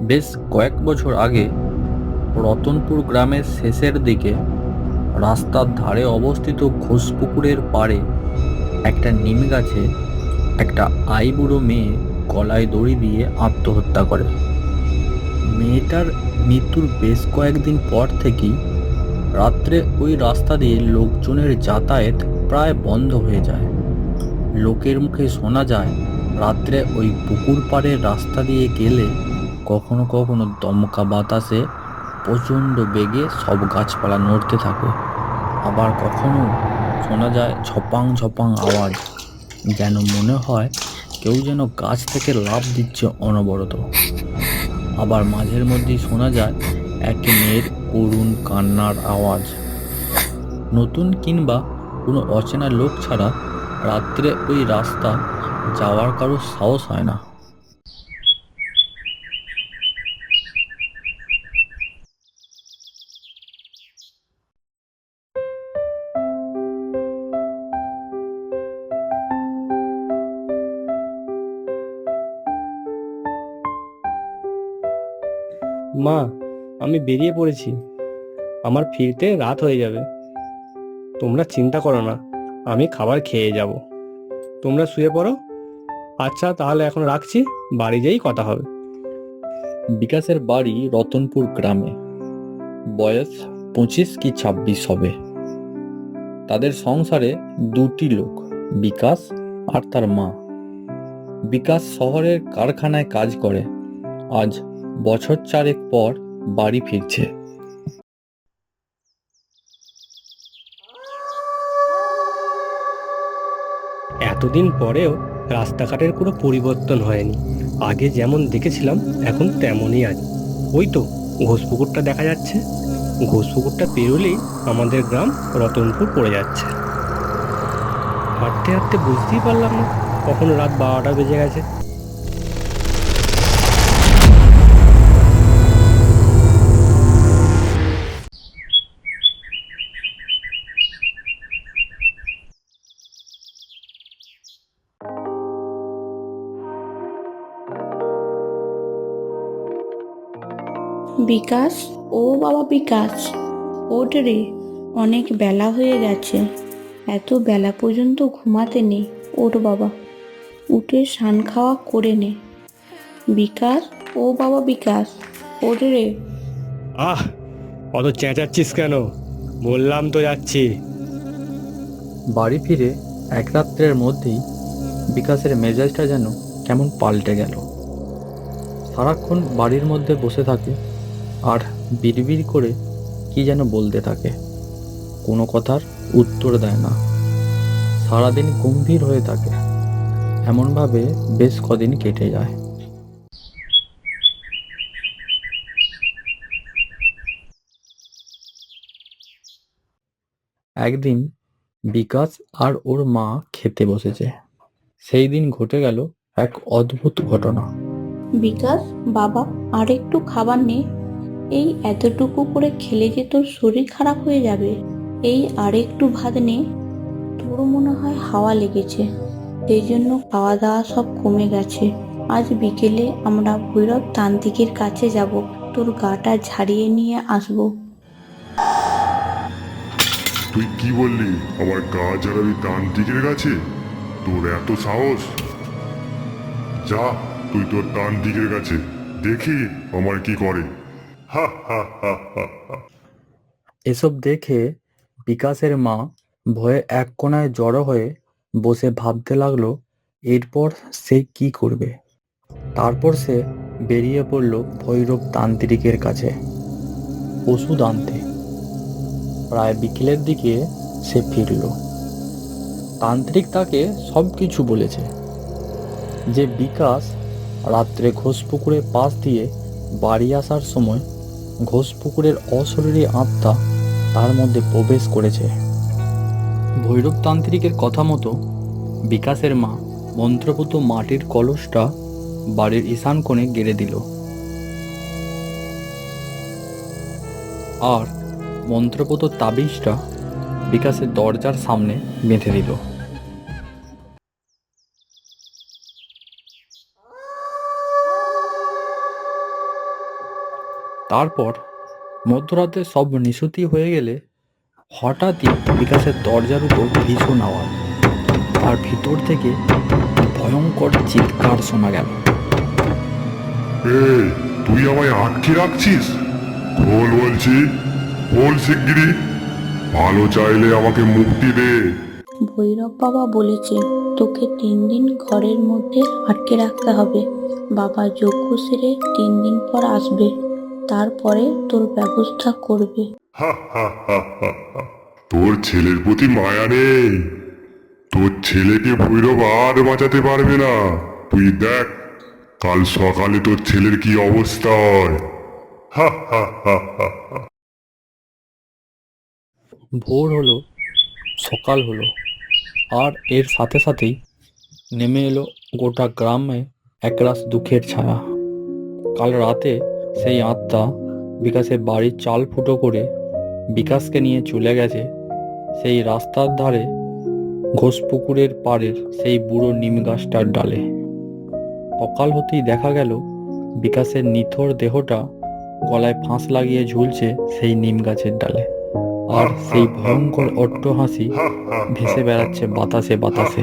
বেশ কয়েক বছর আগে রতনপুর গ্রামের শেষের দিকে রাস্তার ধারে অবস্থিত ঘোষপুকুরের পাড়ে একটা নিম গাছে একটা আইবুড়ো মেয়ে গলায় দড়ি দিয়ে আত্মহত্যা করে। মেয়েটার মৃত্যুর বেশ কয়েকদিন পর থেকেই রাত্রে ওই রাস্তা দিয়ে লোকজনের যাতায়াত প্রায় বন্ধ হয়ে যায়। লোকের মুখে শোনা যায়, রাত্রে ওই পুকুর পাড়ের রাস্তা দিয়ে গেলে কখনো কখনো দমকা বাতাসে প্রচণ্ড বেগে সব গাছপালা নড়তে থাকে। আবার কখনো শোনা যায় ঝপাং ঝপাং আওয়াজ, যেন মনে হয় কেউ যেন গাছ থেকে লাফ দিচ্ছে অনবরত। আবার মাঝের মধ্যেই শোনা যায় এক মেয়ের করুণ কান্নার আওয়াজ। নতুন কিংবা কোনো অচেনা লোক ছাড়া রাত্রে ওই রাস্তা যাওয়ার কারও সাহস হয় না। মা, আমি বেরিয়ে পড়েছি। আমার ফিরতে রাত হয়ে যাবে। তোমরা চিন্তা করো না, আমি খাবার খেয়ে যাব। তোমরা শুয়ে পড়ো। আচ্ছা তাহলে এখন রাখছি। বাড়ি যেয়েই কথা হবে। বিকাশের বাড়ি রতনপুর গ্রামে। বয়স পঁচিশ কি ছাব্বিশ হবে। তাদের সংসারে দুটি লোক, বিকাশ আর তার মা। বিকাশ শহরের কারখানায় কাজ করে। আজ বছর চারেক পর বাড়ি ফিরছে। এতদিন পরেও রাস্তাঘাটের কোনো পরিবর্তন হয়নি। আগে যেমন দেখেছিলাম, এখন তেমনই আছে। ওই তো, ঘোষপুকুরটা দেখা যাচ্ছে। ঘোষপুকুরটা পেরোলেই আমাদের গ্রাম রতনপুর পড়ে যাচ্ছে। হাঁটতে হাঁটতে বুঝতেই পারলাম না, কখন রাত বারোটা বেজে গেছে। বিকাশ ও বাবা বিকাশ ওঠ রে অনেক বেলা হয়ে গেছে। এত বেলা পর্যন্ত ঘুমাতে নেই। ওঠ বাবা উঠে সান খাওয়া করে নে। বিকাশ ও বাবা বিকাশ ওঠ রে। আহ অত চেঁচাচ্ছিস কেন? বললাম তো যাচ্ছি। বাড়ি ফিরে এক রাত্রের মধ্যেই বিকাশের মেজাজটা যেন কেমন পাল্টে গেল। সারাক্ষণ বাড়ির মধ্যে বসে থাকে আর বিড়বিড় করে কি যেন বলতে থাকে। কোনো কথার উত্তর দেয় না। সারাদিন গম্ভীর হয়ে থাকে। এমনভাবে বেশ কদিন কেটে যায়। একদিন বিকাশ আর ওর মা খেতে বসেছে। সেই দিন ঘটে গেল এক অদ্ভুত ঘটনা। বিকাশ, বাবা আর একটু খাবার নে। এই এতটুকু করে খেলে যে তোর শরীর খারাপ হয়ে যাবে। এই আর একটু ভাত নে। তোর মনে হয় হাওয়া লেগেছে। সেই জন্য খাওয়া দাওয়া সব কমে গেছে। আজ বিকেলে আমরা ভৈরব তান্ত্রিকের কাছে যাব। তোর গাটা ঝাড়িয়ে নিয়ে আসব। তুই কি বললি? আমার গা জ্বালাবি তান্ত্রিকের কাছে? তোর এত সাহস? যা, তুই তোর তান্ত্রিকের কাছে। দেখি আমার কি করে। এসব দেখে বিকাশের মা ভয়ে এক কোণায় জড়ো হয়ে বসে ভাবতে লাগল, এরপর সে কি করবে? তারপর সে বেরিয়ে পড়ল ভৈরব তান্ত্রিকের কাছে ওষুধ আনতে। প্রায় বিকেলের দিকে সে ফিরল। তান্ত্রিক তাকে সব কিছু বলেছে। যে বিকাশ রাত্রে ঘোষপুকুরের পাশ দিয়ে বাড়ি আসার সময় ঘোষপুকুরের অশরীরী আত্মা তার মধ্যে প্রবেশ করেছে। ভৈরব তান্ত্রিকের কথা মতো বিকাশের মা মন্ত্রপুত মাটির কলসটা বাড়ির ঈশান কোণে গেড়ে দিল। আর মন্ত্রপুত তাবিজটা বিকাশের দরজার সামনে বেঁধে দিল। তারপর মধ্যরাতে সব নিশুতি হয়ে গেলে হঠাৎই বিকাশের দরজার উপর ভীষণ আওয়াজ। আর ভিতর থেকে ভয়ঙ্কর চিৎকার শোনা গেল। এই তুই আমায় আটকে রাখছিস? খোল বলছি খোল শিগগিরি ভালো চাইলে আমাকে মুক্তি দে। ভৈরব বাবা বলেছে তোকে তিন দিন ঘরের মধ্যে আটকে রাখতে হবে। বাবা যজ্ঞ সেরে তিন দিন পর আসবে। তারপরে তোর ব্যবস্থা করবে। তোর ছেলের প্রতি মায়া নেই। তোর ছেলেকে ভৈরব আর বাঁচাতে পারবে না। তুই দেখ কাল সকালে তোর ছেলের কি অবস্থা হয়। ভোর হলো সকাল হলো আর এর সাথে সাথেই নেমে এলো গোটা গ্রামে একরাশ দুঃখের ছায়া। কাল রাতে সেই আত্মা বিকাশের বাড়ির চাল ফুটো করে বিকাশকে নিয়ে চলে গেছে। সেই রাস্তার ধারে ঘোষপুকুরের পাড়ের সেই বুড়ো নিম গাছটার ডালে। সকাল হতেই দেখা গেল, বিকাশের নিথর দেহটা গলায় ফাঁস লাগিয়ে ঝুলছে সেই নিম গাছের ডালে। আর সেই ভয়ঙ্কর অট্ট হাসি ভেসে বেড়াচ্ছে বাতাসে বাতাসে।